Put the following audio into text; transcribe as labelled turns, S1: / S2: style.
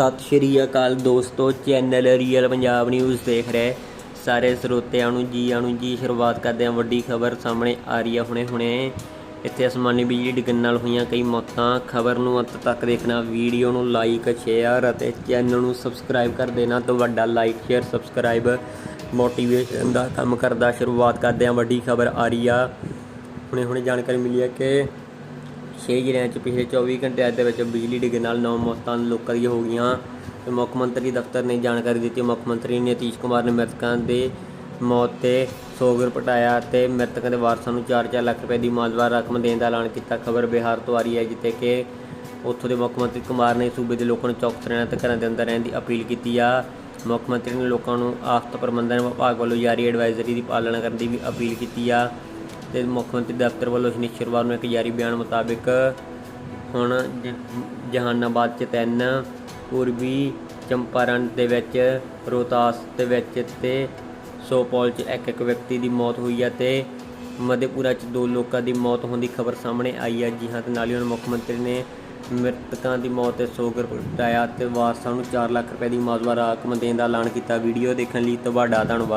S1: ਸਤਿ ਸ਼੍ਰੀ ਅਕਾਲ ਦੋਸਤੋ, channel real Punjab news ਦੇਖ ਰਹੇ ਸਾਰੇ ਸਰੋਤਿਆਂ ਨੂੰ ਜੀ ਆਣੂ ਜੀ, ਸ਼ੁਰੂਆਤ ਕਰਦੇ ਹਾਂ ਵੱਡੀ ਖਬਰ ਸਾਹਮਣੇ ਆ ਰਹੀ ਹੈ ਹੁਣੇ ਹੁਣੇ। ਇੱਥੇ ਅਸਮਾਨੀ ਬਿਜਲੀ ਡਿੱਗਣ ਨਾਲ ਹੋਈਆਂ ਕਈ ਮੌਤਾਂ। ਖਬਰ ਨੂੰ ਅੰਤ ਤੱਕ ਦੇਖਣਾ, ਵੀਡੀਓ ਨੂੰ ਲਾਈਕ ਸ਼ੇਅਰ ਅਤੇ ਚੈਨਲ ਨੂੰ ਸਬਸਕ੍ਰਾਈਬ ਕਰ ਦੇਣਾ। ਤੁਹਾਡਾ ਲਾਈਕ ਸ਼ੇਅਰ ਸਬਸਕ੍ਰਾਈਬ ਮੋਟੀਵੇਸ਼ਨ ਦਾ ਕੰਮ ਕਰਦਾ। ਸ਼ੁਰੂਆਤ ਕਰਦੇ ਹਾਂ ਵੱਡੀ ਖਬਰ ਆ ਰਹੀ ਆ। ਹੁਣੇ ਹੁਣੇ ਜਾਣਕਾਰੀ ਮਿਲੀ ਹੈ ਕਿ ਛੇ ਜ਼ਿਲ੍ਹਿਆਂ 'ਚ ਪਿਛਲੇ 24 ਘੰਟਿਆਂ ਦੇ ਵਿੱਚ ਬਿਜਲੀ ਡਿੱਗਣ ਨਾਲ ਨੌ ਮੌਤਾਂ ਲੋਕਾਂ ਦੀਆਂ ਹੋ ਗਈਆਂ। ਤੇ ਮੁੱਖ ਮੰਤਰੀ ਦਫ਼ਤਰ ਨੇ ਜਾਣਕਾਰੀ ਦਿੱਤੀ। ਮੁੱਖ ਮੰਤਰੀ ਨਿਤੀਸ਼ ਕੁਮਾਰ ਨੇ ਮ੍ਰਿਤਕਾਂ ਦੇ ਮੌਤ ਤੇ ਸੋਗ ਪ੍ਰਗਟਾਇਆ ਤੇ ਮ੍ਰਿਤਕਾਂ ਦੇ ਵਾਰਸਾਂ ਨੂੰ 4-4 ਲੱਖ ਰੁਪਏ ਦੀ ਮਾਲਵਾਰ ਰਕਮ ਦੇਣ ਦਾ ਐਲਾਨ ਕੀਤਾ। ਖਬਰ ਬਿਹਾਰ ਤੋਂ ਆ ਰਹੀ ਹੈ, ਜਿੱਥੇ ਕਿ ਉੱਥੋਂ ਦੇ ਮੁੱਖ ਮੰਤਰੀ ਕੁਮਾਰ ਨੇ ਸੂਬੇ ਦੇ ਲੋਕਾਂ ਨੂੰ ਚੌਕਸ ਰਹਿਣ ਤੇ ਘਰਾਂ ਦੇ ਅੰਦਰ ਰਹਿਣ ਦੀ ਅਪੀਲ ਕੀਤੀ ਆ। ਮੁੱਖ ਮੰਤਰੀ ਨੇ ਲੋਕਾਂ ਨੂੰ ਆਫਤ ਪ੍ਰਬੰਧਨ ਵਿਭਾਗ ਵੱਲੋਂ ਜਾਰੀ ਐਡਵਾਈਜ਼ਰੀ ਦੀ ਪਾਲਣਾ ਕਰਨ ਦੀ ਵੀ ਅਪੀਲ ਕੀਤੀ ਆ। ਤੇ ਮੁੱਖ ਮੰਤਰੀ ਦਫ਼ਤਰ ਵੱਲੋਂ ਸ਼ਨੀਚਰਵਾਰ ਨੂੰ ਇੱਕ ਜਾਰੀ ਬਿਆਨ ਮੁਤਾਬਿਕ ਹੁਣ ਜ- ਜਹਾਨਾਬਾਦ ਚ ਤਿੰਨ, ਪੂਰਬੀ ਚੰਪਾਰਨ ਦੇ ਵਿੱਚ ਰੋਹਤਾਸ ਦੇ ਵਿੱਚ ਤੇ ਸੋਪੌਲ ਚ ਇੱਕ ਇੱਕ ਵਿਅਕਤੀ ਦੀ ਮੌਤ ਹੋਈ ਹੈ ਤੇ ਮਧੇਪੁਰਾ ਚ ਦੋ ਲੋਕਾਂ ਦੀ ਮੌਤ ਹੋਣ ਦੀ ਖਬਰ ਸਾਹਮਣੇ ਆਈ ਹੈ ਜੀ ਹਾਂ, ਤੇ ਨਾਲ ਹੀ ਹੁਣ ਮੁੱਖ ਮੰਤਰੀ ਨੇ ਮ੍ਰਿਤਕਾਂ ਦੀ ਮੌਤ ਤੇ ਸੋਗ ਪ੍ਰਗਟਾਇਆ ਤੇ ਵਾਰਸਾਂ ਨੂੰ 4 ਲੱਖ ਰੁਪਏ ਦੀ ਮਾਜ਼ਵਾ ਰਕਮ ਦੇਣ ਦਾ ਐਲਾਨ ਕੀਤਾ। ਵੀਡੀਓ ਦੇਖਣ ਲਈ ਤੁਹਾਡਾ ਧੰਨਵਾਦ।